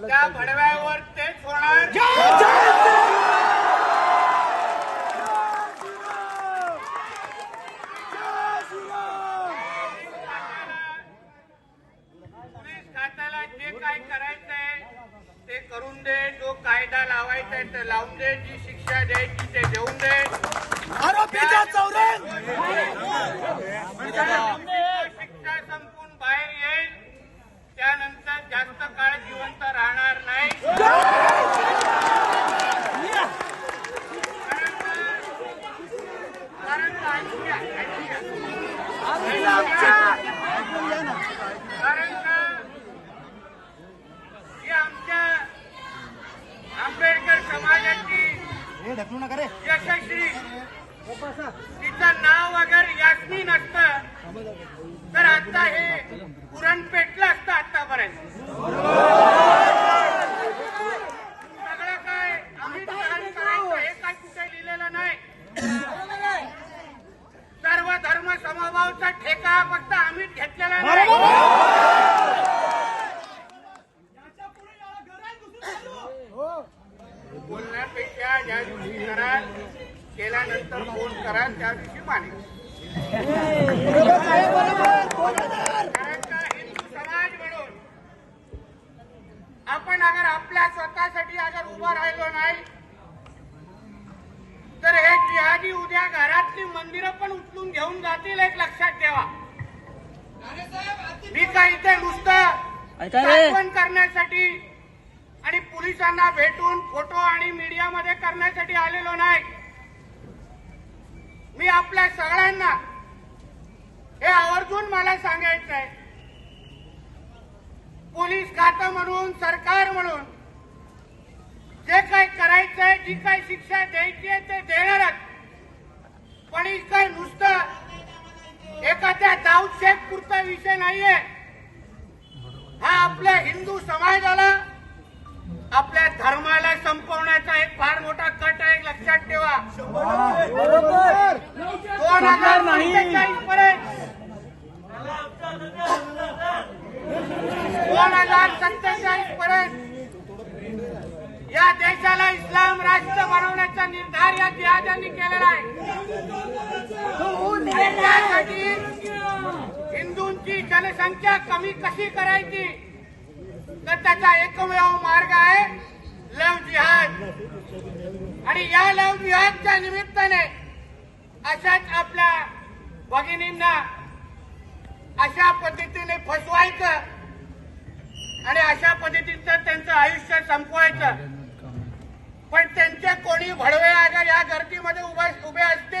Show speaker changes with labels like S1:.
S1: त्या भडव्यावर तेच होणार. पोलीस खात्याला जे काय करायचंय ते करून दे. जो कायदा लावायचा आहे ते लावून दे. जी शिक्षा द्यायची ते देऊन दे. कारण का ही आमच्या आंबेडकर समाजाची यशस्वी तिचं नाव वगैरे यास्मी नसतं तर आता हे पुरण पेटलं असतं आतापर्यंत सगळं काय आम्ही सहन करायचं हे काय कुठे लिहिलेलं नाही सर्व धर्म समभावचा ठेका फक्त आम्हीच घेतलेला नाही. बोलण्यापेक्षा ज्या दिवशी कराल केल्यानंतर फोन करा त्या दिवशी माने कारण का हिंदू समाज म्हणून आपण अगर आपल्या स्वतःसाठी अगर उभं राहिलो नाही तर हे जिहादी उद्या घरातली मंदिरं पण उचलून घेऊन जातील एक लक्षात काय इथे नुसतं करण्यासाठी आणि पोलिसांना भेटून फोटो आणि मीडियामध्ये करण्यासाठी आलेलो नाही. मी आपल्या सगळ्यांना हे आवर्जून मला सांगायचं आहे. पोलीस खातं म्हणून सरकार म्हणून जे काय करायचंय जी काय शिक्षा द्यायची आहे ते देणारच. पण काय नुसतं एखाद्या दाऊदशेख पुरता विषय नाहीये. हा आपल्या हिंदू समाजाला आपल्या धर्माला संपवण्याचा एक फार मोठा कट आहे लक्षात ठेवा. दोन हजार पंचेचाळीस पर्यंत. दोन हजार सत्तेचाळीस पर्यंत. या देशाला इस्लाम राष्ट्र बनवण्याचा निर्धार या जिहाद्यांनी केलेला आहे. त्यासाठी हिंदूंची जनसंख्या कमी कशी करायची? तर त्याचा एकमेव मार्ग आहे लव जिहाद. आणि या लव जिहादच्या निमित्ताने अशाच आपल्या भगिनींना अशा पद्धतीने फसवायचं आणि अशा पद्धतीचं त्यांचं आयुष्य संपवायचं. भडवे आगा या गर्दीमध्ये उभे उभे असतील.